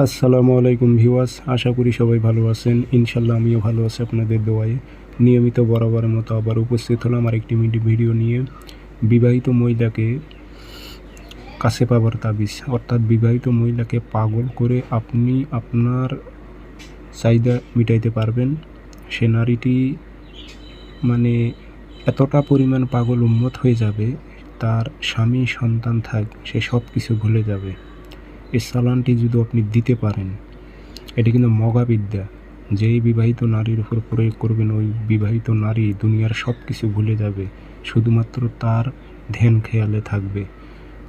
আসসালামু আলাইকুম ভিওয়াস আশা করি সবাই ভালো আছেন। ইনশাল্লাহ আমিও ভালো আছি আপনাদের দোয়ায়। নিয়মিত বরাবরের মতো আবার উপস্থিত হলাম আর একটি মিডি ভিডিও নিয়ে। বিবাহিত মহিলাকে কাছে পাবার তাবিজ। অর্থাৎ বিবাহিত মহিলাকে পাগল করে আপনি আপনার চাহিদা মিটাইতে পারবেন। সে নারীটি মানে এতটা পরিমাণ পাগল উন্মত হয়ে যাবে, তার স্বামী সন্তান থাক, সে সব কিছু ভুলে যাবে। এই চালানটি যদি আপনি দিতে পারেন, এটি কিন্তু মগাবিদ্যা। যেই বিবাহিত নারীর উপর প্রয়োগ করবেন, ওই বিবাহিত নারী দুনিয়ার সব কিছু ভুলে যাবে, শুধুমাত্র তার ধ্যান খেয়ালে থাকবে।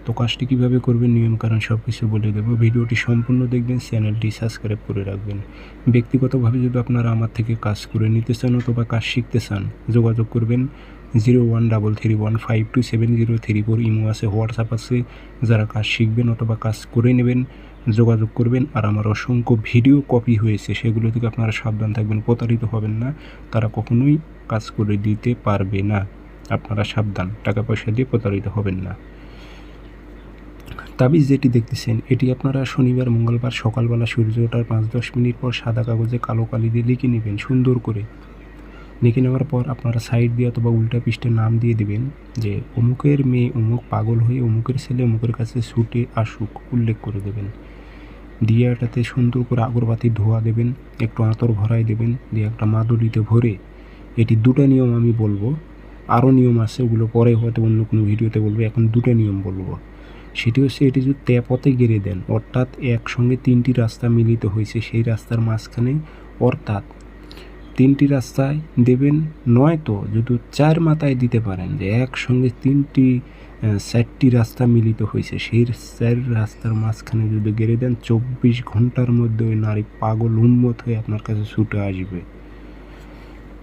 তো কাজটি কীভাবে করবেন, নিয়ম কারণ সব কিছু বলে দেবো। ভিডিওটি সম্পূর্ণ দেখবেন, চ্যানেলটি সাবস্ক্রাইব করে রাখবেন। ব্যক্তিগতভাবে যদি আপনারা আমার থেকে কাজ করে নিতে চান অথবা কাজ শিখতে চান, যোগাযোগ করবেন zero one double three one five two seven zero three four imo আছে, হোয়াটসঅ্যাপ আছে। যারা কাজ শিখবেন অথবা কাজ করে নেবেন, যোগাযোগ করবেন। আর আমার অসংখ্য ভিডিও কপি হয়েছে, সেগুলো থেকে আপনারা সাবধান থাকবেন, প্রতারিত হবেন না। তারা কখনোই কাজ করে দিতে পারবে না। আপনারা সাবধান, টাকা পয়সা দিয়ে প্রতারিত হবেন না। তাবিজ যেটি দেখতেছেন, এটি আপনারা শনিবার, মঙ্গলবার সকালবেলা সূর্য ওঠার পাঁচ দশ মিনিট পর সাদা কাগজে কালো কালি দিয়ে লিখে নেবেন, সুন্দর করে। লিখে নেওয়ার পর আপনারা সাইড দিয়ে অথবা উল্টা পৃষ্ঠে নাম দিয়ে দিবেন যে অমুকের মেয়ে অমুক পাগল হয়ে অমুকের ছেলে অমুকের কাছে ছুটে আসুক উল্লেখ করে দেবেন। দিয়ে এটাতে সুন্দর করে আগরবাতি ধোয়া দেবেন, একটু আঁতর ভরাই দেবেন, দিয়ে একটা মাদুলিতে ভরে। এটি দুটো নিয়ম আমি বলব। আরও নিয়ম আছে, ওগুলো পরে হয়তো অন্য কোনো ভিডিওতে বলব, এখন দুটো নিয়ম বলব। সেটি হচ্ছে এটি যদি তেপথে গেড়ে দেন, অর্থাৎ একসঙ্গে তিনটি রাস্তা মিলিত হয়েছে, সেই রাস্তার মাঝখানে অর্থাৎ তিনটি রাস্তায় দেবেন, নয়তো যদি চার মাথায় দিতে পারেন যে একসঙ্গে তিনটি চারটি রাস্তা মিলিত হয়েছে, সেই চার রাস্তার মাঝখানে যদি গেড়ে দেন, চব্বিশ ঘণ্টার মধ্যে ওই নারী পাগল উন্মত হয়ে আপনার কাছে ছুটে আসবে।